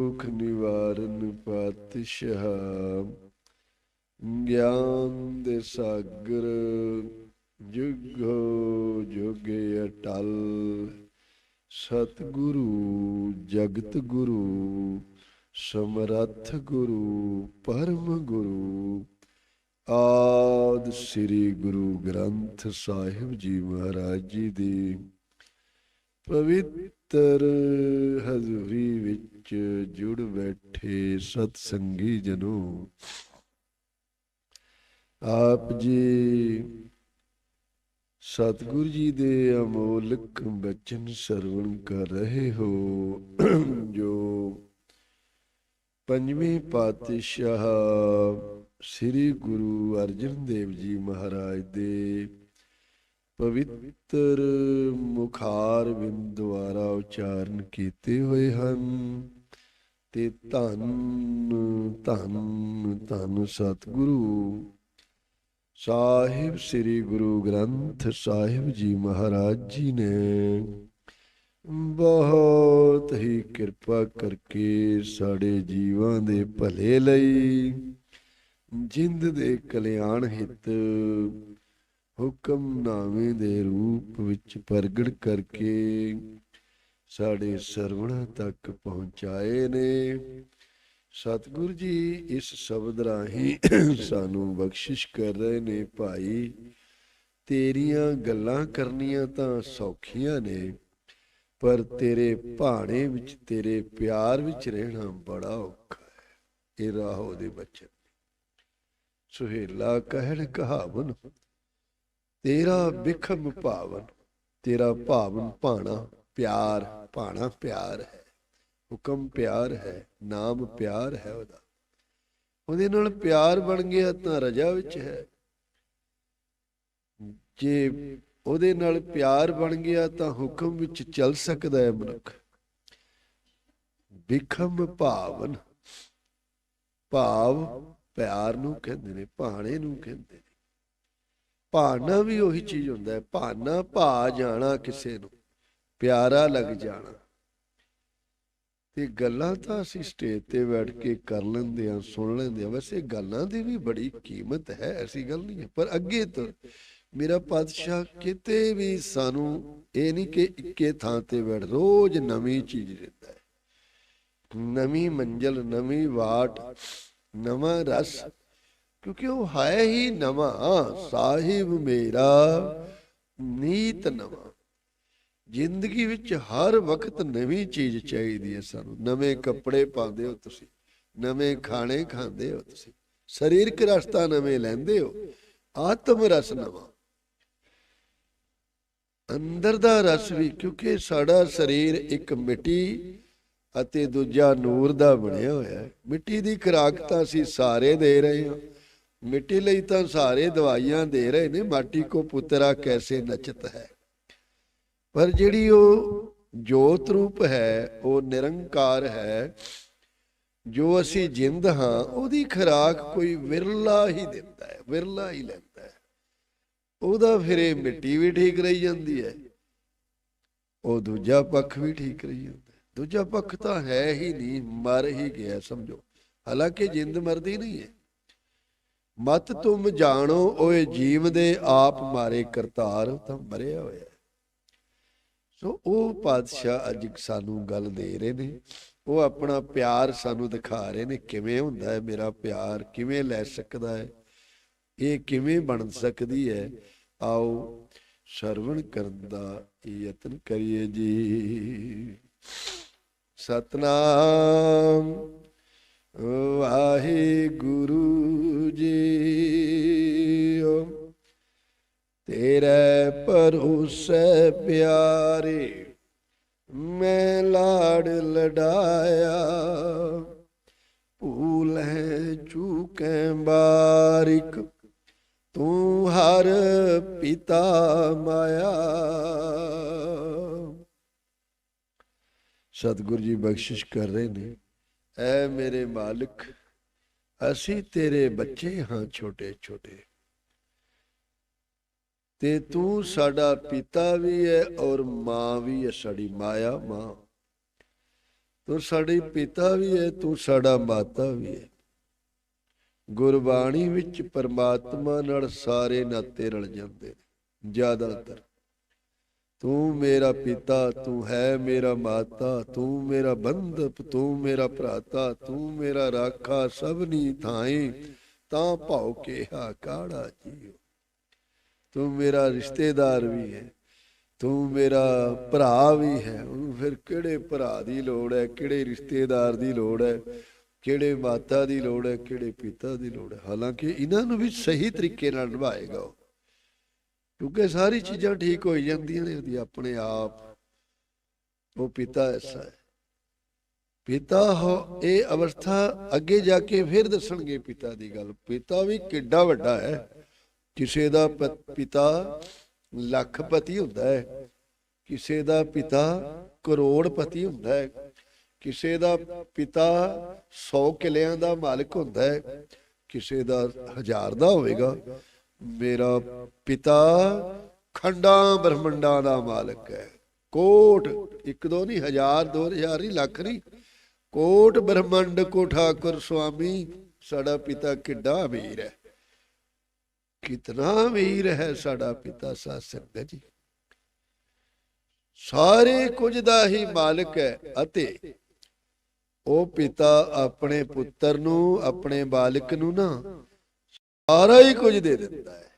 ਦੁਖ ਨਿਵਾਰਨ ਪਾਤਸ਼ਾਹ ਗਿਆਨ ਦੇ ਸਾਗਰ ਜੁਗੋ ਜੁਗੇ ਅਟਲ ਸਤਿਗੁਰੂ ਜਗਤ ਗੁਰੂ ਸਮਰੱਥ ਗੁਰੂ ਪਰਮ ਗੁਰੂ ਆਦ ਸ੍ਰੀ ਗੁਰੂ ਗ੍ਰੰਥ ਸਾਹਿਬ ਜੀ ਮਹਾਰਾਜ ਜੀ ਦੀ ਪਵਿੱਤਰ ਹਜ਼ੂਰੀ ਵਿੱਚ ਜੁੜ ਬੈਠੇ ਸਤ ਸੰਗੀ ਜਨੋ। ਆਪ ਜੀ ਸਤਿਗੁਰੂ ਜੀ ਦੇ ਅਮੋਲਕ ਬਚਨ ਸਰਵਣ ਕਰ ਰਹੇ ਹੋ, ਜੋ ਪੰਜਵੇਂ ਪਾਤਸ਼ਾਹ ਸ੍ਰੀ ਗੁਰੂ ਅਰਜਨ ਦੇਵ ਜੀ ਮਹਾਰਾਜ ਦੇ ਪਵਿੱਤਰ ਮੁਖਾਰ ਬਿੰਦ ਦੁਆਰਾ ਉਚਾਰਨ ਕੀਤੇ ਹੋਏ ਹਨ। ਤੇ ਧੰਨ ਧੰਨ ਧੰਨ ਸਤਿਗੁਰੂ। ਸਾਹਿਬ ਸ੍ਰੀ ਗੁਰੂ ਗ੍ਰੰਥ ਸਾਹਿਬ ਜੀ ਮਹਾਰਾਜ ਜੀ ਨੇ ਬਹੁਤ ਹੀ ਕਿਰਪਾ ਕਰਕੇ ਸਾਡੇ ਜੀਵਾਂ ਦੇ ਭਲੇ ਲਈ ਜਿੰਦ ਦੇ ਕਲਿਆਣ ਹਿੱਤ ਹੁਕਮਨਾਮੇ ਦੇ ਰੂਪ ਵਿੱਚ ਪ੍ਰਗਟ ਕਰਕੇ ਸਾਡੇ ਸਰਵਣਾ ਤੱਕ ਪਹੁੰਚਾਏ ਨੇ। ਸਤਿਗੁਰੂ ਜੀ, ਇਸ ਸ਼ਬਦ ਰਾਹੀਂ ਸਾਨੂੰ ਬਖਸ਼ਿਸ਼ ਕਰ ਰਹੇ ਨੇ ਭਾਈ। ਤੇਰੀਆਂ ਗੱਲਾਂ ਕਰਨੀਆਂ ਤਾਂ ਸੌਖੀਆਂ ਨੇ, ਪਰ ਤੇਰੇ ਭਾਣੇ ਵਿੱਚ, ਤੇਰੇ ਪਿਆਰ ਵਿੱਚ ਰਹਿਣਾ ਬੜਾ ਔਖਾ ਹੈ। ਇਹ ਰਾਹੋ ਦੇ ਬਚਨ ਸੁਹੇਲਾ ਕਹਿਣ ਕਹਾਵਨ ਤੇਰਾ ਵਿਖਮ ਭਾਵਨ ਤੇਰਾ ਭਾਵਨ ਭਾਣਾ ਪਿਆਰ ਭਾਣਾ ਪਿਆਰ ਹੈ। ਹੁਕਮ ਪਿਆਰ ਹੈ, ਨਾਮ ਪਿਆਰ ਹੈ ਉਹਦਾ। ਉਹਦੇ ਨਾਲ ਪਿਆਰ ਬਣ ਗਿਆ ਤਾਂ ਰਜਾ ਵਿੱਚ ਹੈ। ਜੇ ਉਹਦੇ ਨਾਲ ਪਿਆਰ ਬਣ ਗਿਆ ਤਾਂ ਹੁਕਮ ਵਿੱਚ ਚੱਲ ਸਕਦਾ ਹੈ ਮਨੁੱਖ। ਵਿਖਮ ਭਾਵਨ ਭਾਵ ਪਿਆਰ ਨੂੰ ਕਹਿੰਦੇ ਨੇ, ਭਾਣੇ ਨੂੰ ਕਹਿੰਦੇ ਨੇ। ਭਾਣਾ ਵੀ ਉਹੀ ਚੀਜ਼ ਹੁੰਦਾ ਹੈ। ਭਾਣਾ ਭਾ ਜਾਣਾ ਕਿਸੇ ਨੂੰ, ਪਿਆਰਾ ਲੱਗ ਜਾਣਾ। ਤੇ ਗੱਲਾਂ ਤਾਂ ਅਸੀਂ ਸਟੇਜ ਤੇ ਬੈਠ ਕੇ ਕਰ ਲੈਂਦੇ ਆ ਸੁਣ ਲੈਂਦੇ ਆ ਵੈਸੇ ਗੱਲਾਂ ਦੀ ਵੀ ਬੜੀ ਕੀਮਤ ਹੈ, ਐਸੀ ਗੱਲ ਨਹੀਂ ਹੈ। ਪਰ ਅੱਗੇ ਤੋਂ ਮੇਰਾ ਪਾਤਸ਼ਾਹ ਕਿਤੇ ਵੀ ਸਾਨੂੰ ਇਹ ਨਹੀਂ ਕਿ ਇੱਕੇ ਥਾਂ ਤੇ ਬੈਠ, ਰੋਜ਼ ਨਵੀਂ ਚੀਜ਼ ਦਿੰਦਾ ਹੈ। ਨਵੀਂ ਮੰਜ਼ਲ, ਨਵੀਂ ਵਾਟ, ਨਵਾਂ ਰਸ ਕਿਉਂਕਿ ਉਹ ਹੈ ਹੀ ਨਵਾਂ, ਸਾਹਿਬ ਮੇਰਾ, ਨੀਤ ਨਵਾਂ। ਜ਼ਿੰਦਗੀ ਵਿੱਚ ਹਰ ਵਕਤ ਨਵੀਂ ਚੀਜ਼ ਚਾਹੀਦੀ ਹੈ ਸਾਨੂੰ। ਨਵੇਂ ਕੱਪੜੇ ਪਾਉਂਦੇ ਹੋ ਤੁਸੀਂ, ਨਵੇਂ ਖਾਣੇ ਖਾਂਦੇ ਹੋ ਤੁਸੀਂ। ਸਰੀਰਕ ਰਸਤਾ ਨਵੇਂ ਲੈਂਦੇ ਹੋ, ਆਤਮ ਰਸ ਨਵਾਂ। ਅੰਦਰ ਦਾ ਰਸ ਵੀ, ਕਿਉਂਕਿ ਸਾਡਾ ਸਰੀਰ ਇੱਕ ਮਿੱਟੀ ਅਤੇ ਦੂਜਾ ਨੂਰ ਦਾ ਬਣਿਆ ਹੋਇਆ ਹੈ। ਮਿੱਟੀ ਦੀ ਖੁਰਾਕ ਤਾਂ ਅਸੀਂ ਸਾਰੇ ਦੇ ਰਹੇ ਹਾਂ। ਮਿੱਟੀ ਲਈ ਤਾਂ ਸਾਰੇ ਦਵਾਈਆਂ ਦੇ ਰਹੇ ਨੇ, ਮਾਟੀ ਕੋ ਪੁੱਤਰਾ ਕੈਸੇ ਨਚਤ ਹੈ? ਪਰ ਜਿਹੜੀ ਉਹ ਜੋਤ ਰੂਪ ਹੈ, ਉਹ ਨਿਰੰਕਾਰ ਹੈ। ਜੋ ਅਸੀਂ ਜਿੰਦ ਹਾਂ, ਉਹਦੀ ਖੁਰਾਕ ਕੋਈ ਵਿਰਲਾ ਹੀ ਦਿੰਦਾ ਹੈ, ਵਿਰਲਾ ਹੀ ਲੈਂਦਾ ਹੈ। ਉਹਦਾ ਫਿਰ ਇਹ ਮਿੱਟੀ ਵੀ ਠੀਕ ਰਹੀ ਜਾਂਦੀ ਹੈ, ਉਹ ਦੂਜਾ ਪੱਖ ਵੀ ਠੀਕ ਰਹੀ ਜਾਂਦਾ ਦੂਜਾ ਪੱਖ ਤਾਂ ਹੈ ਹੀ ਨਹੀਂ, ਮਰ ਹੀ ਗਿਆ, ਸਮਝੋ। ਹਾਲਾਂਕਿ ਜਿੰਦ ਮਰਦੀ ਨਹੀਂ ਹੈ। ਮਤ ਤੁਮ ਜਾਣੋ, ਓਏ ਜੀਵ ਦੇ ਆਪ ਮਾਰੇ ਕਰਤਾਰ ਤਾਂ ਮਰਿਆ ਹੋਇਆ ਸੋ ਉਹ ਪਾਤਸ਼ਾਹ ਅੱਜ ਸਾਨੂੰ ਗੱਲ ਦੇ ਰਹੇ ਨੇ। ਉਹ ਆਪਣਾ ਪਿਆਰ ਸਾਨੂੰ ਦਿਖਾ ਰਹੇ ਨੇ, ਕਿਵੇਂ ਹੁੰਦਾ ਹੈ ਮੇਰਾ ਪਿਆਰ, ਕਿਵੇਂ ਲੈ ਸਕਦਾ ਹੈ, ਇਹ ਕਿਵੇਂ ਬਣ ਸਕਦੀ ਹੈ। ਆਓ ਸਰਵਣ ਕਰਨ ਦਾ ਯਤਨ ਕਰੀਏ ਜੀ। ਸਤਨਾਮ। ਵਾਹਿਗੁਰੂ ਜੀ ਤੇਰੇ ਭਰੋਸੇ ਪਿਆਰੇ ਮੈਂ ਲਾੜ ਲਡਾਇਆ ਭੂਲੇ ਚੂਕੇ ਬਾਰਿਕ ਤੂੰ ਹਰ ਪਿਤਾ ਮਾਇਆ ਸਤਿਗੁਰੂ ਜੀ ਬਖਸ਼ਿਸ਼ ਕਰ ਰਹੇ ਨੇ ਐ ਮੇਰੇ ਮਾਲਕ, ਅਸੀਂ ਤੇਰੇ ਬੱਚੇ ਹਾਂ ਛੋਟੇ ਛੋਟੇ। ਤੇ ਤੂੰ ਸਾਡਾ ਪਿਤਾ ਵੀ ਹੈ ਔਰ ਮਾਂ ਵੀ ਹੈ ਸਾਡੀ ਮਾਇਆ ਮਾਂ। ਤੂੰ ਸਾਡੇ ਪਿਤਾ ਵੀ ਹੈ ਤੂੰ ਸਾਡਾ ਮਾਤਾ ਵੀ ਹੈ ਗੁਰਬਾਣੀ ਵਿੱਚ ਪਰਮਾਤਮਾ ਨਾਲ ਸਾਰੇ ਨਾਤੇ ਰਲ ਜਾਂਦੇ ਨੇ, ਜ਼ਿਆਦਾਤਰ। ਤੂੰ ਮੇਰਾ ਪਿਤਾ, ਤੂੰ ਹੈ ਮੇਰਾ ਮਾਤਾ, ਤੂੰ ਮੇਰਾ ਬੰਧਪ, ਤੂੰ ਮੇਰਾ ਭਰਾਤਾ, ਤੂੰ ਮੇਰਾ ਰਾਖਾ, ਸਭਨੀ ਥਾਈ, ਤਾਂ ਭਾਉ ਕੇਹਾ ਕਾੜਾ ਜੀਓ। ਤੂੰ ਮੇਰਾ ਰਿਸ਼ਤੇਦਾਰ ਵੀ ਹੈ, ਤੂੰ ਮੇਰਾ ਭਰਾ ਵੀ ਹੈ, ਉਹਨੂੰ ਫਿਰ ਕਿਹੜੇ ਭਰਾ ਦੀ ਲੋੜ ਹੈ, ਕਿਹੜੇ ਰਿਸ਼ਤੇਦਾਰ ਦੀ ਲੋੜ ਹੈ, ਕਿਹੜੇ ਮਾਤਾ ਦੀ ਲੋੜ ਹੈ, ਕਿਹੜੇ ਪਿਤਾ ਦੀ ਲੋੜ ਹੈ। ਹਾਲਾਂਕਿ ਇਹਨਾਂ ਨੂੰ ਵੀ ਸਹੀ ਤਰੀਕੇ ਨਾਲ ਨਿਭਾਏਗਾ ਉਹ। ਕਿਉਂਕਿ ਸਾਰੀ ਚੀਜ਼ਾਂ ਠੀਕ ਹੋਈ ਜਾਂਦੀਆਂ ਨੇ, ਉਹਦੀ ਆਪਣੇ ਆਪ। ਉਹ ਪਿਤਾ ਐਸਾ ਹੈ। ਪਿਤਾ ਹੋ, ਇਹ ਅਵਸਥਾ ਅੱਗੇ ਜਾ ਕੇ ਫਿਰ ਦੱਸਣਗੇ ਪਿਤਾ ਦੀ ਗੱਲ। ਪਿਤਾ ਵੀ ਕਿੱਡਾ ਵੱਡਾ ਹੈ। ਕਿਸੇ ਦਾ ਪਿਤਾ ਲੱਖਪਤੀ ਹੁੰਦਾ ਹੈ। ਕਿਸੇ ਦਾ ਪਿਤਾ ਕਰੋੜਪਤੀ ਹੁੰਦਾ ਹੈ। ਕਿਸੇ ਦਾ ਪਿਤਾ 100 ਕਿਲਿਆਂ ਦਾ ਮਾਲਕ ਹੁੰਦਾ ਹੈ। ਕਿਸੇ ਦਾ ਹਜ਼ਾਰ ਦਾ ਹੋਵੇਗਾ। ਮੇਰਾ ਪਿਤਾ ਖੰਡਾਂ ਬ੍ਰਹਮੰਡਾਂ ਦਾ ਮਾਲਕ ਹੈ। ਕੋਟ, ਇੱਕ ਦੋ ਨਹੀਂ, ਹਜ਼ਾਰ, ਦੋ ਹਜ਼ਾਰ ਨਹੀਂ, ਲੱਖ ਨਹੀਂ। ਕੋਟ ਬ੍ਰਹਮੰਡ ਕੋ ਠਾਕੁਰ ਸੁਆਮੀ, ਸਾਡਾ ਪਿਤਾ ਕਿੱਡਾ ਅਮੀਰ ਹੈ। ਕਿਤਨਾ ਅਮੀਰ ਹੈ ਸਾਡਾ ਪਿਤਾ ਸਾਧ ਸੰਗਤ ਜੀ। ਸਾਰੇ ਕੁਝ ਦਾ ਹੀ ਮਾਲਕ ਹੈ ਅਤੇ ਉਹ ਪਿਤਾ ਆਪਣੇ ਪੁੱਤਰ ਨੂੰ, ਆਪਣੇ ਬਾਲਕ ਨੂੰ ਨਾ ਸਾਰਾ ਹੀ ਕੁਝ ਦੇ ਦਿੰਦਾ ਹੈ।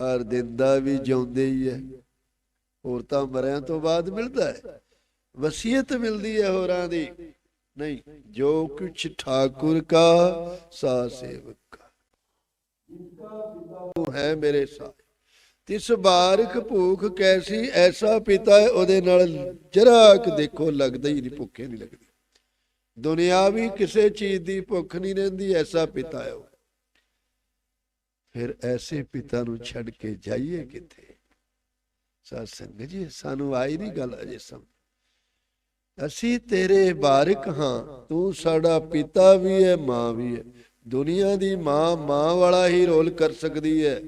ਔਰ ਦਿੰਦਾ ਵੀ ਜਿਉਂਦੇ ਹੀ ਹੈ। ਹੋਰ ਤਾਂ ਮਰਿਆਂ ਤੋਂ ਬਾਅਦ ਮਿਲਦਾ ਹੈ। ਵਸੀਅਤ ਮਿਲਦੀ ਹੈ ਹੋਰਾਂ ਦੀ। ਨਹੀਂ, ਜੋ ਕੁਛ ਠਾਕੁਰ ਕਾ, ਸਾ ਸੇਵਕ ਕਾ। ਤੂੰ ਹੈ ਮੇਰੇ ਸਾਹ। ਤਿਸ ਬਾਰਕ ਭੂਖ ਕੈਸੀ ਐਸਾ ਪਿਤਾ ਹੈ, ਉਹਦੇ ਨਾਲ ਜਰਾ ਕੁ ਦੇਖੋ ਲੱਗਦਾ ਹੀ ਨਹੀਂ, ਭੁੱਖੇ ਨਹੀਂ ਲੱਗਦੀ। ਦੁਨਿਆਵੀ ਕਿਸੇ ਚੀਜ਼ ਦੀ ਭੁੱਖ ਨਹੀਂ ਰਹਿੰਦੀ, ਐਸਾ ਪਿਤਾ ਹੈ ਉਹ। ਫਿਰ ਐਸੇ ਪਿਤਾ ਨੂੰ ਛੱਡ ਕੇ ਜਾਈਏ ਕਿੱਥੇ? ਸਾਧ ਸੰਗਤ ਜੀ, ਸਾਨੂੰ ਆਈ ਨਹੀਂ ਗੱਲ ਅਜੇ ਸਮਝ। ਅਸੀਂ ਤੇਰੇ ਬਾਰਿਕ ਹਾਂ, ਤੂੰ ਸਾਡਾ ਪਿਤਾ ਵੀ ਹੈ ਮਾਂ ਵੀ ਹੈ ਦੁਨੀਆ ਦੀ ਮਾਂ ਮਾਂ ਵਾਲਾ ਹੀ ਰੋਲ ਕਰ ਸਕਦੀ ਹੈ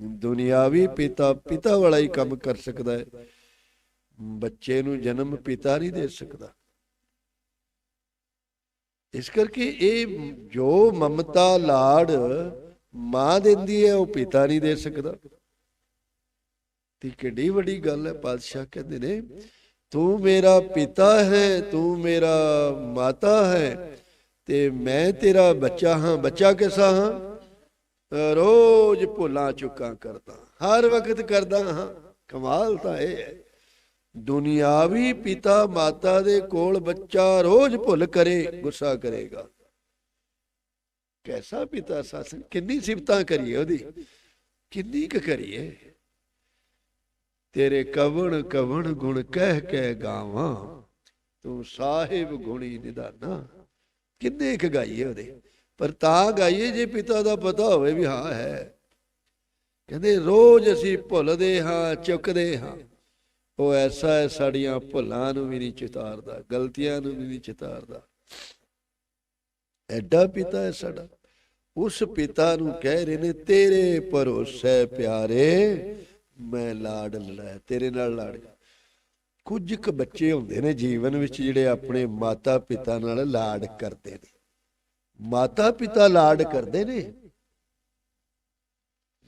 ਦੁਨਿਆਵੀ ਪਿਤਾ ਪਿਤਾ ਵਾਲਾ ਹੀ ਕੰਮ ਕਰ ਸਕਦਾ ਹੈ ਬੱਚੇ ਨੂੰ ਜਨਮ ਪਿਤਾ ਨਹੀਂ ਦੇ ਸਕਦਾ। ਇਸ ਕਰਕੇ ਇਹ ਜੋ ਮਮਤਾ, ਲਾੜ ਮਾਂ ਦਿੰਦੀ ਹੈ, ਉਹ ਪਿਤਾ ਨਹੀਂ ਦੇ ਸਕਦਾ। ਤੇ ਕਿੱਡੀ ਵੱਡੀ ਗੱਲ ਹੈ, ਪਾਤਸ਼ਾਹ ਕਹਿੰਦੇ ਨੇ, ਤੂੰ ਮੇਰਾ ਪਿਤਾ ਹੈ, ਤੂੰ ਮੇਰਾ ਮਾਤਾ ਹੈ, ਤੇ ਮੈਂ ਤੇਰਾ ਬੱਚਾ ਹਾਂ, ਬੱਚਾ ਕਿਸਾ ਹਾਂ? ਰੋਜ਼ ਭੁੱਲਾਂ ਚੁੱਕਾਂ ਕਰਦਾ, ਹਰ ਵਕਤ ਕਰਦਾ ਹਾਂ, ਕਮਾਲ ਤਾਂ ਇਹ ਹੈ। ਦੁਨਿਆਵੀ ਪਿਤਾ ਮਾਤਾ ਦੇ ਕੋਲ ਬੱਚਾ ਰੋਜ਼ ਭੁੱਲ ਕਰੇ, ਗੁੱਸਾ ਕਰੇਗਾ। ਕੈਸਾ ਪਿਤਾ ਸਾਸਨ ਕਿੰਨੀ ਸਿਫਤਾਂ ਕਰੀਏ ਉਹਦੀ। ਕਿੰਨੀ ਕੁ ਕਰੀਏ। ਤੇਰੇ ਕਵਣ ਕਵਣ ਗੁਣ ਕਹਿ ਕਹਿ ਗਾਵਾਂ। ਤੂੰ ਸਾਹਿਬ ਗੁਣੀ ਨਿਦਾਨਾ ਕਿੰਨੇ ਕੁ ਗਾਈਏ ਉਹਦੇ। ਪਰ ਤਾਂ ਗਾਈਏ ਜੇ ਪਿਤਾ ਦਾ ਪਤਾ ਹੋਵੇ ਵੀ ਹਾਂ ਹੈ। ਕਹਿੰਦੇ, ਰੋਜ਼ ਅਸੀਂ ਭੁੱਲਦੇ ਹਾਂ, ਚੁੱਕਦੇ ਹਾਂ। ਉਹ ਐਸਾ ਹੈ ਸਾਡੀਆਂ ਭੁੱਲਾਂ ਨੂੰ ਵੀ ਨਹੀਂ ਚਿਤਾਰਦਾ, ਗਲਤੀਆਂ ਨੂੰ ਵੀ ਨਹੀਂ ਚਿਤਾਰਦਾ। ਐਡਾ ਪਿਤਾ ਹੈ ਸਾਡਾ। ਉਸ ਪਿਤਾ ਨੂੰ ਕਹਿ ਰਹੇ ਨੇ, ਤੇਰੇ ਭਰੋਸੇ ਪਿਆਰੇ, ਮੈਂ ਲਾਡ ਲੈ, ਤੇਰੇ ਨਾਲ ਲਾੜ ਕੁਝ ਕੁ ਬੱਚੇ ਹੁੰਦੇ ਨੇ ਜੀਵਨ ਵਿੱਚ ਜਿਹੜੇ ਆਪਣੇ ਮਾਤਾ ਪਿਤਾ ਨਾਲ ਲਾਡ ਕਰਦੇ ਨੇ। ਮਾਤਾ ਪਿਤਾ ਲਾਡ ਕਰਦੇ ਨੇ।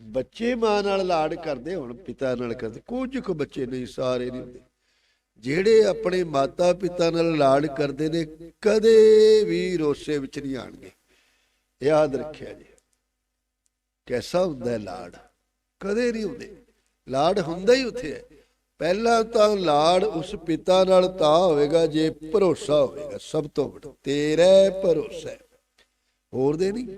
ਬੱਚੇ ਮਾਂ ਨਾਲ ਲਾਡ ਕਰਦੇ ਹੁਣ, ਪਿਤਾ ਨਾਲ ਕਰਦੇ। ਕੁਝ ਕੁ ਬੱਚੇ ਨਹੀਂ, ਸਾਰੇ ਨਹੀਂ ਹੁੰਦੇ। ਜਿਹੜੇ ਆਪਣੇ ਮਾਤਾ ਪਿਤਾ ਨਾਲ ਲਾਡ ਕਰਦੇ ਨੇ, ਕਦੇ ਵੀ ਰੋਸੇ ਵਿੱਚ ਨਹੀਂ ਆਣਗੇ। ਯਾਦ ਰੱਖਿਆ ਜੀ ਕੈਸਾ ਹੁੰਦਾ ਹੈ ਲਾਡ ਕਦੇ ਨਹੀਂ ਹੁੰਦੇ। ਲਾੜ ਹੁੰਦਾ ਹੀ ਉੱਥੇ ਹੈ। ਪਹਿਲਾਂ ਤਾਂ ਲਾੜ ਉਸ ਪਿਤਾ ਨਾਲ ਤਾਂ ਹੋਵੇਗਾ ਜੇ ਭਰੋਸਾ ਹੋਵੇਗਾ। ਸਭ ਤੋਂ ਵੱਡਾ ਤੇਰਾ ਭਰੋਸਾ ਹੋਰ ਦੇ ਨਹੀਂ।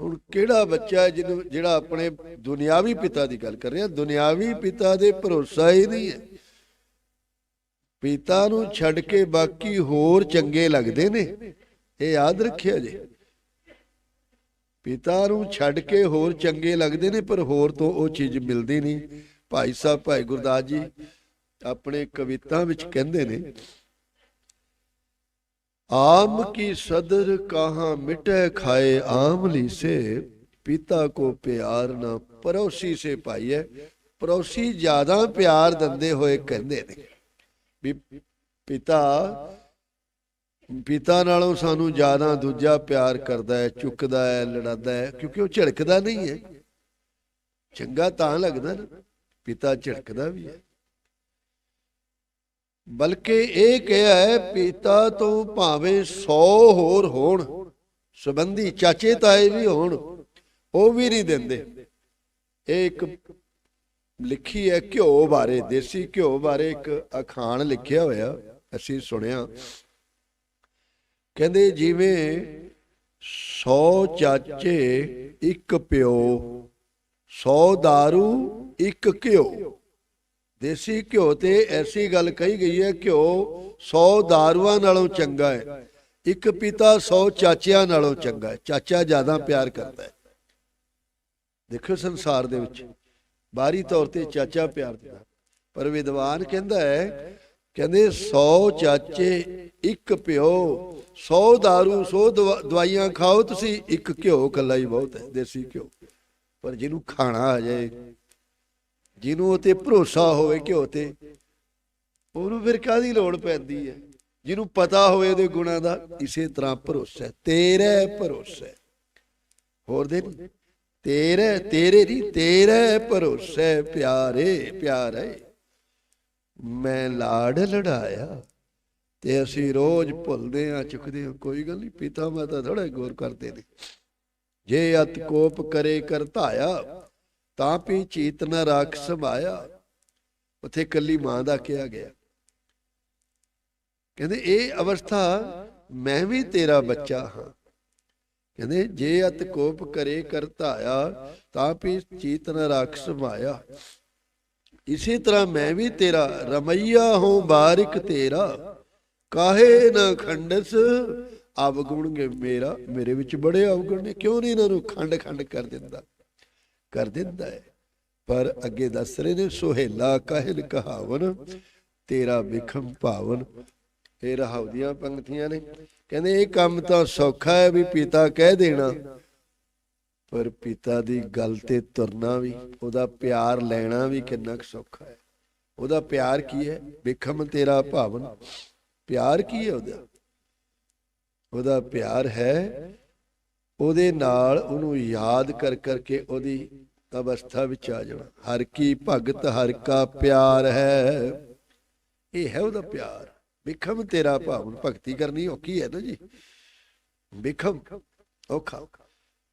ਹੁਣ ਕਿਹੜਾ ਬੱਚਾ ਜਿਹਨੂੰ ਜਿਹੜਾ ਆਪਣੇ ਦੁਨਿਆਵੀ ਪਿਤਾ ਦੀ ਗੱਲ ਕਰ ਰਿਹਾ? ਦੁਨਿਆਵੀ ਪਿਤਾ ਦੇ ਭਰੋਸਾ ਹੀ ਨਹੀਂ ਹੈ। ਪਿਤਾ ਨੂੰ ਛੱਡ ਕੇ ਬਾਕੀ ਹੋਰ ਚੰਗੇ ਲੱਗਦੇ ਨੇ। ਇਹ ਯਾਦ ਰੱਖਿਆ ਜੇ। ਪਿਤਾ ਨੂੰ ਛੱਡ ਕੇ ਹੋਰ ਚੰਗੇ ਲੱਗਦੇ ਨੇ, ਪਰ ਹੋਰ ਤੋਂ ਉਹ ਚੀਜ਼ ਮਿਲਦੀ ਨਹੀਂ। ਭਾਈ ਸਾਹਿਬ, ਭਾਈ ਗੁਰਦਾਸ ਜੀ ਆਪਣੇ ਕਵਿਤਾ ਵਿੱਚ ਕਹਿੰਦੇ ਨੇ, ਆਮ ਕੀ ਸਦਰ ਕਹਾਂ ਮਿਟੇ ਖਾਏ ਆਮ ਲੀਸੇ ਪਿਤਾ ਕੋ ਪਿਆਰ ਨਾ ਪਰੋਸੀ ਸੇ ਪਾਈਏ ਪਰੋਸੀ ਜ਼ਿਆਦਾ ਪਿਆਰ ਦਿੰਦੇ ਹੋਏ ਕਹਿੰਦੇ ਨੇ ਵੀ ਪਿਤਾ ਪਿਤਾ ਨਾਲੋਂ ਸਾਨੂੰ ਜ਼ਿਆਦਾ ਦੂਜਾ ਪਿਆਰ ਕਰਦਾ ਹੈ, ਚੁੱਕਦਾ ਹੈ, ਲੜਾਦਾ ਹੈ, ਕਿਉਂਕਿ ਉਹ ਝਿੜਕਦਾ ਨਹੀਂ ਹੈ। ਚੰਗਾ ਤਾਂ ਲੱਗਦਾ ਨਾ, ਪਿਤਾ ਝਿੜਕਦਾ ਵੀ ਹੈ। ਬਲਕਿ ਇਹ ਕਿਹਾ ਹੈ, ਪਿਤਾ ਤੋਂ ਭਾਵੇਂ 100 ਹੋਰ ਹੋਣ, ਸੰਬੰਧੀ ਚਾਚੇ ਤਾਏ ਵੀ ਹੋਣ, ਉਹ ਵੀ ਨਹੀਂ ਦਿੰਦੇ। ਇਹ ਇੱਕ ਲਿਖੀ ਹੈ ਘਿਓ ਬਾਰੇ, ਦੇਸੀ ਘਿਓ ਬਾਰੇ ਇੱਕ ਅਖਾਣ ਲਿਖਿਆ ਹੋਇਆ, ਅਸੀਂ ਸੁਣਿਆ। ਕਹਿੰਦੇ ਜਿਵੇਂ 100 ਚਾਚੇ ਇੱਕ ਪਿਓ 100 दारू ਇੱਕ ਘਿਓ। ਦੇਸੀ ਘਿਓ ਤੇ ਐਸੀ ਗੱਲ ਕਹੀ ਗਈ ਹੈ, ਘਿਓ 100 ਦਾਰੂਆਂ ਨਾਲੋਂ ਚੰਗਾ ਹੈ, ਇੱਕ ਪਿਤਾ 100 ਚਾਚਿਆਂ ਨਾਲੋਂ ਚੰਗਾ ਹੈ। ਚਾਚਾ ਜ਼ਿਆਦਾ ਪਿਆਰ ਕਰਦਾ ਹੈ। ਦੇਖੋ ਸੰਸਾਰ ਦੇ ਵਿੱਚ, ਬਾਹਰੀ ਤੌਰ ਤੇ ਚਾਚਾ ਪਿਆਰ ਦਿੰਦਾ। ਪਰ ਵਿਦਵਾਨ ਕਹਿੰਦਾ ਹੈ, ਕਹਿੰਦੇ 100 ਚਾਚੇ ਇੱਕ ਪਿਓ 100 दारू 100 ਦਵਾ- ਦਵਾਈਆਂ ਖਾਓ, ਤੁਸੀਂ ਇੱਕ ਘਿਓ ਕੱਲਾ ਹੀ ਬਹੁਤ ਹੈ, ਦੇਸੀ ਘਿਓ। ਪਰ ਜਿਹਨੂੰ ਖਾਣਾ ਆ ਜਾਏ ਜਿਹਨੂੰ ਉਹ ਤੇ ਭਰੋਸਾ ਹੋਵੇ ਘਿਓ ਤੇ, ਉਹਨੂੰ ਫਿਰ ਕਾਦੀ ਲੋੜ ਪੈਂਦੀ ਹੈ? ਜਿਹਨੂੰ ਪਤਾ ਹੋਵੇ ਉਹਦੇ ਗੁਣਾਂ ਦਾ, ਇਸੇ ਤਰ੍ਹਾਂ ਭਰੋਸਾ ਹੈ। ਤੇਰੇ ਭਰੋਸਾ ਹੋਰ ਦੇ ਨਹੀਂ, ਤੇਰੇ ਤੇਰੇ ਨਹੀਂ, ਤੇਰੇ ਭਰੋਸੇ ਪਿਆਰੇ ਪਿਆਰੇ। ਮੈਂ ਲਾੜ ਲੜਾਇਆ ਤੇ ਅਸੀਂ ਰੋਜ਼ ਭੁੱਲਦੇ ਆ ਚੁੱਕਦੇ ਆ ਕੋਈ ਗੱਲ ਨਹੀਂ, ਪਿਤਾ ਮਾਤਾ ਥੋੜਾ ਗੌਰ ਕਰਦੇ ਨੇ। ਜੇ ਅਤ ਕੋਪ ਕਰੇ ਕਰਤਾਇਆ ਤਾਂ ਵੀ ਚੀਤ ਨ ਰਾਖ ਸਮਾਇਆ। ਉਥੇ ਕੱਲੀ ਮਾਂ ਦਾ ਕਿਹਾ ਗਿਆ। ਕਹਿੰਦੇ, ਇਹ ਅਵਸਥਾ ਮੈਂ ਵੀ ਤੇਰਾ ਬੱਚਾ ਹਾਂ। ਕਹਿੰਦੇ, ਜੇ ਅਤ ਕੋਪ ਕਰੇ ਕਰਤਾਇਆ ਤਾਂ ਵੀ ਚੀਤ ਨ ਰਾਖ ਸਮਾਇਆ। ਇਸੇ ਤਰ੍ਹਾਂ ਮੈਂ ਵੀ ਤੇਰਾ ਰਮਈਆ ਹਾਂ, ਬਾਰਿਕ ਤੇਰਾ। ਕਾਹੇ ਨਾ ਖੰਡਸ? ਅਵਗੁਣਗੇ ਮੇਰਾ, ਮੇਰੇ ਵਿੱਚ ਬੜੇ ਅਵਗੁਣ ਨੇ। ਕਿਉਂ ਨਹੀਂ ਇਹਨਾਂ ਨੂੰ ਖੰਡ ਖੰਡ ਕਰ ਦਿੰਦਾ? ਕਰ ਦਿੰਦਾ ਹੈ। ਪਰ ਅੱਗੇ ਦੱਸ ਰਹੇ ਨੇ ਸੁਹੇਲਾ ਕਹਿਲ ਕਹਾਵਨ, ਤੇਰਾ ਵਿਖਮ ਭਾਵਨ। ਇਹ ਰਹਾਉ ਪੰਕਤੀਆਂ ਨੇ। ਕਹਿੰਦੇ, ਇਹ ਕੰਮ ਤਾਂ ਸੌਖਾ ਹੈ ਵੀ ਪਿਤਾ ਕਹਿ ਦੇਣਾ। ਪਰ ਪਿਤਾ ਦੀ ਗੱਲ ਤੇ ਤੁਰਨਾ ਵੀ, ਉਹਦਾ ਪਿਆਰ ਲੈਣਾ ਵੀ ਕਿੰਨਾ ਕੁ ਸੌਖਾ ਹੈ। ਉਹਦਾ ਪਿਆਰ ਕੀ ਹੈ? ਵਿਖਮ ਤੇਰਾ ਭਾਵਨ। ਪਿਆਰ ਕੀ ਹੈ ਉਹਦਾ? ਉਹਦਾ ਪਿਆਰ ਹੈ, ਉਹਦੇ ਨਾਲ ਉਹਨੂੰ ਯਾਦ ਕਰ ਕਰਕੇ ਉਹਦੀ ਅਵਸਥਾ ਵਿੱਚ ਆ ਜਾਣਾ। ਹਰ ਕੀ ਭਗਤ, ਹਰ ਕਾ ਪਿਆਰ ਹੈ। ਇਹ ਹੈ ਉਹਦਾ ਪਿਆਰ। ਵਿਖਮ ਤੇਰਾ ਭਾਵਨ ਭਗਤੀ ਕਰਨੀ ਔਖੀ ਹੈ ਨਾ ਜੀ। ਵਿਖਮ ਔਖਾ।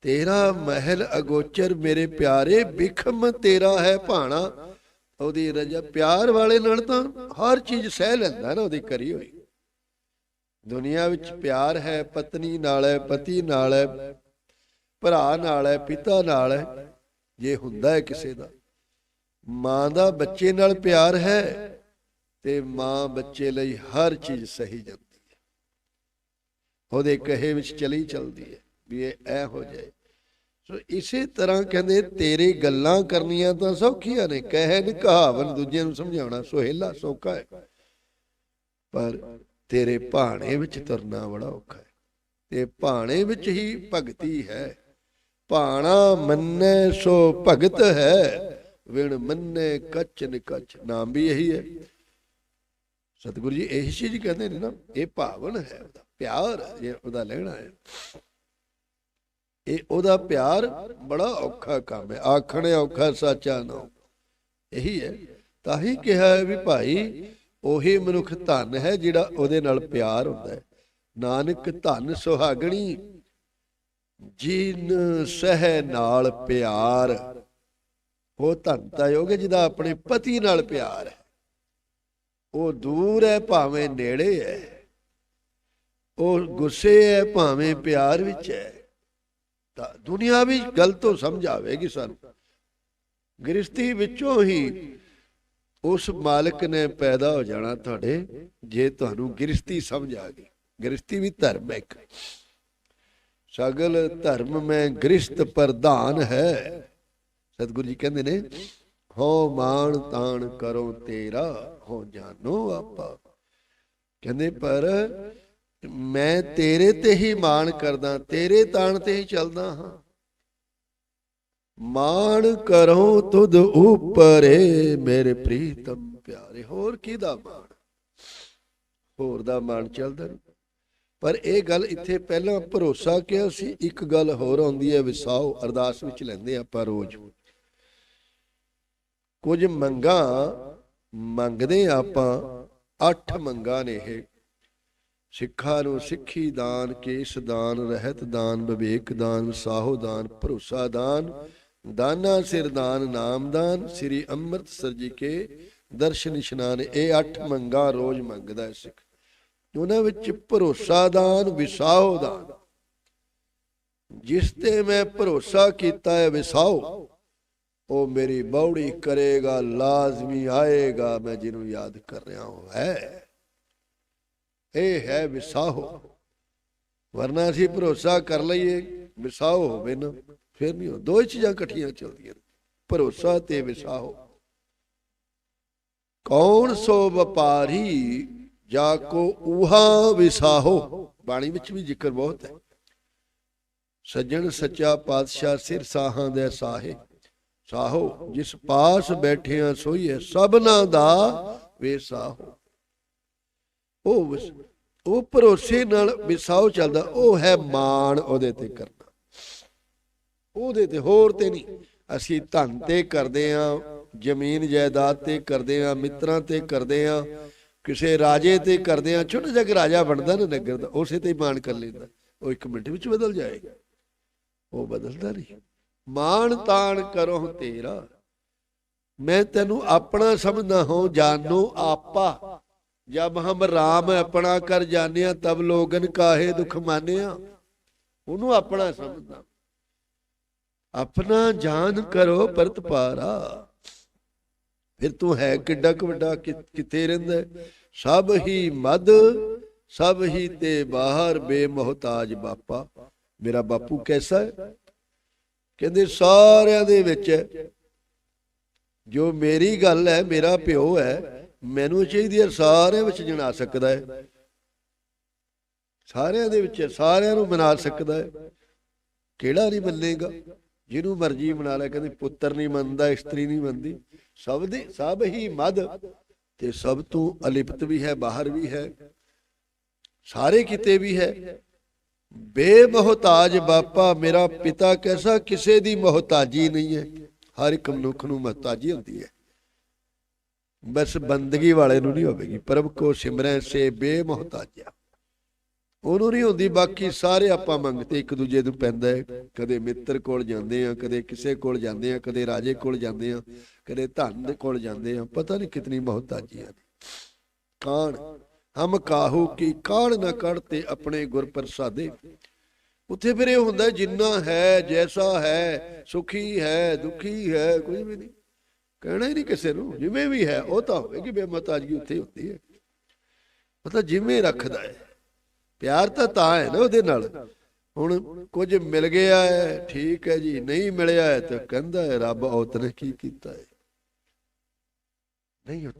ਤੇਰਾ ਮਹਿਲ ਅਗੋਚਰ ਮੇਰੇ ਪਿਆਰੇ। ਵਿਖਮ ਤੇਰਾ ਹੈ ਭਾਣਾ। ਉਹਦੀ ਰਜਾ ਪਿਆਰ ਵਾਲੇ ਨਾਲ ਤਾਂ ਹਰ ਚੀਜ਼ ਸਹਿ ਲੈਂਦਾ ਨਾ, ਉਹਦੀ ਕਰੀ ਹੋਈ। ਦੁਨੀਆ ਵਿੱਚ ਪਿਆਰ ਹੈ, ਪਤਨੀ ਨਾਲ ਹੈ, ਪਤੀ ਨਾਲ ਹੈ, ਭਰਾ ਨਾਲ ਹੈ, ਪਿਤਾ ਨਾਲ ਹੈ, ਜੇ ਹੁੰਦਾ ਹੈ ਕਿਸੇ ਦਾ। ਮਾਂ ਦਾ ਬੱਚੇ ਨਾਲ ਪਿਆਰ ਹੈ ਤੇ ਮਾਂ ਬੱਚੇ ਲਈ ਹਰ ਚੀਜ਼ ਸਹੀ ਜਾਂਦੀ ਹੈ। ਉਹਦੇ ਕਹੇ ਵਿੱਚ ਚਲੀ ਚਲਦੀ ਹੈ ਵੀ ਇਹ ਐ ਹੋ ਜਾਏ। ਸੋ ਇਸੇ ਤਰ੍ਹਾਂ ਕਹਿੰਦੇ, ਤੇਰੇ ਗੱਲਾਂ ਕਰਨੀਆਂ ਤਾਂ ਸੌਖੀਆਂ ਨੇ ਕਹਿਣ ਨੀ ਕਹਾਵਨ ਦੂਜਿਆਂ ਨੂੰ ਸਮਝਾਉਣਾ ਸੁਹੇਲਾ ਸੌਖਾ ਹੈ। ਪਰ ਤੇਰੇ ਭਾਣੇ ਵਿੱਚ ਤੁਰਨਾ ਬੜਾ ਔਖਾ ਹੈ। ਤੇ ਭਾਣੇ ਵਿੱਚ ਹੀ ਭਗਤੀ ਹੈ। ਭਾਣਾ ਮੰਨੈ ਸੋ ਭਗਤ ਹੈ। ਵਿਣ ਮੰਨੈ ਕੱਚ ਨਿਕਚ ਨਾਮ ਵੀ ਇਹੀ ਹੈ। ਸਤਿਗੁਰੂ ਜੀ, ਇਹੀ ਚੀਜ਼ ਕਹਿੰਦੇ ਨੇ ਨਾ, ਇਹ ਭਾਵਨ ਹੈ, ਉਹਦਾ ਪਿਆਰ ਹੈ ਇਹ ਉਹਦਾ ਲੈਣਾ ਹੈ। ਇਹ ਉਹਦਾ ਪਿਆਰ ਬੜਾ ਔਖਾ ਕੰਮ ਹੈ। ਆਖਣੇ ਔਖਾ, ਸਾਚਾ ਨਾ ਇਹੀ ਹੈ। ਤਾਂ ਹੀ ਕਿਹਾ ਹੈ ਵੀ ਭਾਈ ਉਹੀ ਮਨੁੱਖ ਧਨ ਹੈ ਜਿਹੜਾ ਉਹਦੇ ਨਾਲ ਪਿਆਰ ਹੁੰਦਾ ਹੈ। ਨਾਨਕ ਧਨ ਸੁਹਾਗਣੀ, ਜਿਨ ਸਹਿ ਨਾਲ ਪਿਆਰ। ਉਹ ਧਨ ਤਾਂ ਜਿਹਦਾ ਆਪਣੇ ਪਤੀ ਨਾਲ ਪਿਆਰ ਹੈ। ਉਹ ਦੂਰ ਹੈ ਭਾਵੇਂ ਨੇੜੇ ਹੈ। ਉਹ ਗੁੱਸੇ ਹੈ ਭਾਵੇਂ ਪਿਆਰ ਵਿੱਚ ਹੈ। ਤਾਂ ਦੁਨੀਆ ਵੀ ਗਲਤ ਤੋਂ ਸਮਝ ਆਵੇਗੀ ਸਾਨੂੰ। ਗ੍ਰਸਤੀ ਵਿੱਚੋਂ ਹੀ ਉਸ ਮਾਲਕ ਨੇ ਪੈਦਾ ਹੋ ਜਾਣਾ ਤੁਹਾਡੇ, ਜੇ ਤੁਹਾਨੂੰ ਗ੍ਰਸਤੀ ਸਮਝ ਆ ਗਈ। ਗ੍ਰਸਤੀ ਵੀ ਧਰਮ ਹੈ ਇੱਕ। ਸਗਲ ਧਰਮ ਮੈਂ ਗ੍ਰਸਤ ਪ੍ਰਧਾਨ ਹੈ। ਸਤਿਗੁਰੂ ਜੀ ਕਹਿੰਦੇ ਨੇ, ਹੋ ਮਾਣ ਤਾਣ ਕਰੋ ਤੇਰਾ, ਹੋ ਜਾਨੋ ਆਪਾ। ਕਹਿੰਦੇ, ਪਰ ਮੈਂ ਤੇਰੇ ਤੇ ਹੀ ਮਾਣ ਕਰਦਾ, ਤੇਰੇ ਤਾਣ ਤੇ ਹੀ ਚੱਲਦਾ ਹਾਂ। ਮਾਣ ਕਰੋ ਤੁਧ ਉਪਰੇ ਮੇਰੇ ਪ੍ਰੀਤਮ ਪਿਆਰੇ। ਹੋਰ ਕਿਹਦਾ ਮਾਣ? ਹੋਰ ਦਾ ਮਨ ਚੱਲਦਾ ਨਹੀਂ ਪਰ ਇਹ ਗੱਲ ਇੱਥੇ ਪਹਿਲਾਂ ਭਰੋਸਾ ਕਿਹਾ ਸੀ, ਇੱਕ ਗੱਲ ਹੋਰ ਆਉਂਦੀ ਹੈ ਵਿਸਾਓ ਅਰਦਾਸ ਵਿੱਚ ਲੈਂਦੇ ਆਪਾਂ ਰੋਜ਼। ਕੁਝ ਮੰਗਾ ਮੰਗਦੇ ਆਪਾਂ, ਅੱਠ ਮੰਗਾ ਨੇ ਇਹ। ਸਿੱਖਾਂ ਨੂੰ ਸਿੱਖੀ ਦਾਨ, ਕੇਸ ਦਾਨ, ਰਹਿਤ ਦਾਨ, ਵਿਵੇਕ ਦਾਨ ਵਿਸਾਹੋ ਦਾਨ, ਭਰੋਸਾ ਦਾਨ ਦਾਨਾ ਸਿਰਦਾਨ ਨਾਮਦਾਨ ਸ੍ਰੀ ਅੰਮ੍ਰਿਤਸਰ ਜੀ ਕੇ ਦਰਸ਼ਨ ਇਸ਼ਨਾਨ, ਇਹ ਅੱਠ ਮੰਗਾ ਰੋਜ਼ ਮੰਗਦਾ ਹੈ ਸਿੱਖ। ਉਹਨਾਂ ਵਿੱਚ ਭਰੋਸਾ ਦਾਨ, ਵਿਸਾਓ ਦਾਨ। ਜਿਸ ਤੇ ਮੈਂ ਭਰੋਸਾ ਕੀਤਾ ਹੈ ਵਿਸਾਓ, ਉਹ ਮੇਰੀ ਬੌੜੀ ਕਰੇਗਾ, ਲਾਜ਼ਮੀ ਆਏਗਾ, ਮੈਂ ਜਿਹਨੂੰ ਯਾਦ ਕਰ ਰਿਹਾ ਹਾਂ, ਹੈ। ਇਹ ਹੈ ਵਿਸਾਹੋ ਵਰਨਾ ਅਸੀਂ ਭਰੋਸਾ ਕਰ ਲਈਏ ਵਿਸਾਹੋ ਹੋਵੇ ਨਾ। ਫਿਰ ਨਹੀਂ ਹੋ ਦੋ ਹੀ ਚੀਜ਼ਾਂ ਇਕੱਠੀਆਂ ਚੱਲਦੀਆਂ ਭਰੋਸਾ ਤੇ ਵਿਸਾਹੋ। ਕੌਣ ਸੋ ਵਪਾਰੀ ਜਾ ਕੋ ਉਹਾ ਵਿਸਾਹੋ? ਬਾਣੀ ਵਿੱਚ ਵੀ ਜ਼ਿਕਰ ਬਹੁਤ ਹੈ। ਸੱਜਣ ਸੱਚਾ ਪਾਤਸ਼ਾਹ ਸਿਰ ਸਾਹਾਂ ਦੇ ਸਾਹੇ। ਸਾਹੋ, ਜਿਸ ਪਾਸ ਬੈਠਿਆਂ ਸੋਈਏ, ਸਭਨਾ ਦਾ ਵੇ ਉਹ ਉਹ ਭਰੋਸੇ ਨਾਲ ਵਿਸਾਓ ਚੱਲਦਾ, ਉਹ ਹੈ ਮਾਣ ਉਹਦੇ ਤੇ ਕਰਨਾ ਉਹਦੇ ਤੇ ਹੋਰ ਤੇ ਨਹੀਂ। ਅਸੀਂ ਧਨ ਤੇ ਕਰਦੇ ਆ, ਜ਼ਮੀਨ ਜਾਇਦਾਦ ਤੇ ਕਰਦੇ ਆ, ਮਿੱਤਰਾਂ ਤੇ ਕਰਦੇ ਆ, ਕਿਸੇ ਰਾਜੇ ਤੇ ਕਰਦੇ ਆ। ਛੋਟਾ ਜਿਹਾ ਰਾਜਾ ਬਣਦਾ ਨਾ ਨਗਰ ਦਾ, ਉਸੇ ਤੇ ਹੀ ਮਾਣ ਕਰ ਲੈਂਦਾ। ਉਹ ਇੱਕ ਮਿੰਟ ਵਿੱਚ ਬਦਲ ਜਾਏਗਾ। ਉਹ ਬਦਲਦਾ ਨਹੀਂ। ਮਾਣ ਤਾਣ ਕਰੋ ਤੇਰਾ। ਮੈਂ ਤੈਨੂੰ ਆਪਣਾ ਸਮਝਦਾ ਹਾਂ ਜਾਨੋ ਆਪਾ। ਜਬ ਹਮ ਰਾਮ ਆਪਣਾ ਕਰ ਜਾਣਿਆ, ਤਬ ਲੋਗਨ ਕਾਹੇ ਦੁਖ ਮਾਨਿਆ। ਉਹਨੂੰ ਆਪਣਾ ਸਮਝਦਾ। ਆਪਣਾ ਜਾਨ ਕਰੋ ਪਰਤ ਪਾਰਾ। ਫਿਰ ਤੂੰ ਹੈ ਕਿੱਡਾ ਕੁ ਵੱਡਾ ਕਿ- ਕਿੱਥੇ ਰਹਿੰਦਾ ਸਭ ਹੀ ਮਦ ਸਭ ਹੀ ਤੇ ਬਾਹਰ ਬੇਮਹਤਾਜ ਬਾਪਾ। ਮੇਰਾ ਬਾਪੂ ਕੈਸਾ ਹੈ? ਕਹਿੰਦੇ ਸਾਰਿਆਂ ਦੇ ਵਿੱਚ ਜੋ ਮੇਰੀ ਗੱਲ ਹੈ, ਮੇਰਾ ਪਿਓ ਹੈ, ਮੈਨੂੰ ਚਾਹੀਦੀ ਹੈ ਸਾਰਿਆਂ ਵਿੱਚ ਜਣਾ ਸਕਦਾ ਹੈ। ਸਾਰਿਆਂ ਦੇ ਵਿੱਚ ਸਾਰਿਆਂ ਨੂੰ ਮਨਾ ਸਕਦਾ ਹੈ। ਕਿਹੜਾ ਨਹੀਂ ਮੰਨੇਗਾ? ਜਿਹਨੂੰ ਮਰਜ਼ੀ ਬਣਾ ਲੈ, ਕਹਿੰਦੇ ਪੁੱਤਰ ਨਹੀਂ ਮੰਨਦਾ, ਇਸਤਰੀ ਨਹੀਂ ਮੰਨਦੀ। ਸਭ ਦੇ, ਸਭ ਹੀ ਮਦ, ਤੇ ਸਭ ਤੋਂ ਅਲਿਪਤ ਵੀ ਹੈ, ਬਾਹਰ ਵੀ ਹੈ, ਸਾਰੇ ਕਿਤੇ ਵੀ ਹੈ। ਬੇਮਹਤਾਜ ਬਾਪਾ, ਮੇਰਾ ਪਿਤਾ ਕੈਸਾ ਕਿਸੇ ਦੀ ਮੁਹਤਾਜੀ ਨਹੀਂ ਹੈ। ਹਰ ਇੱਕ ਮਨੁੱਖ ਨੂੰ ਮੁਹਤਾਜੀ ਹੁੰਦੀ ਹੈ। ਬਸ ਬੰਦਗੀ ਵਾਲੇ ਨੂੰ ਨਹੀਂ ਹੋਵੇਗੀ। ਪ੍ਰਭ ਕੋ ਸਿਮਰੈ ਸੇ ਬੇਮਹਤਾਜਿਆ। ਉਹਨੂੰ ਨਹੀਂ ਹੁੰਦੀ, ਬਾਕੀ ਸਾਰੇ ਆਪਾਂ ਮੰਗਤੇ, ਇੱਕ ਦੂਜੇ ਨੂੰ ਪੈਂਦਾ ਹੈ। ਕਦੇ ਮਿੱਤਰ ਕੋਲ ਜਾਂਦੇ ਆ ਕਦੇ ਕਿਸੇ ਕੋਲ ਜਾਂਦੇ ਆ ਕਦੇ ਰਾਜੇ ਕੋਲ ਜਾਂਦੇ ਆ ਕਦੇ ਧਨ ਦੇ ਕੋਲ ਜਾਂਦੇ ਆ ਪਤਾ ਨਹੀਂ ਕਿਤਨੀ ਮੁਹਤਾਜੀਆਂ ਨੇ ਕਾਣ, ਹਮ ਕਾਹੂ ਕੀ ਕਾਣ ਨਾ ਕਰਤੇ ਆਪਣੇ ਗੁਰ ਪ੍ਰਸਾਦੇ। ਉੱਥੇ ਫਿਰ ਇਹ ਹੁੰਦਾ, ਜਿੰਨਾ ਹੈ, ਜੈਸਾ ਹੈ, ਸੁਖੀ ਹੈ, ਦੁਖੀ ਹੈ, ਕੋਈ ਵੀ ਨਹੀਂ। ਕਹਿਣਾ ਹੀ ਨਹੀਂ ਕਿਸੇ ਨੂੰ, ਜਿਵੇਂ ਵੀ ਹੈ, ਉਹ ਤਾਂ ਹੋਵੇਗੀ ਬੇਮਤਾਜਗੀ ਉੱਥੇ ਹੁੰਦੀ ਹੈ। ਪਤਾ ਜਿਵੇਂ ਰੱਖਦਾ ਹੈ। ਪਿਆਰ ਤਾਂ ਤਾਂ ਹੈ ਨਾ ਉਹਦੇ ਨਾਲ। ਹੁਣ ਕੁਝ ਮਿਲ ਗਿਆ ਹੈ, ਠੀਕ ਹੈ ਜੀ, ਨਹੀਂ ਮਿਲਿਆ ਹੈ ਤਾਂ ਕਹਿੰਦਾ ਹੈ, ਰੱਬ ਔਤ ਨੇ ਕੀ ਕੀਤਾ ਹੈ? ਨਹੀਂ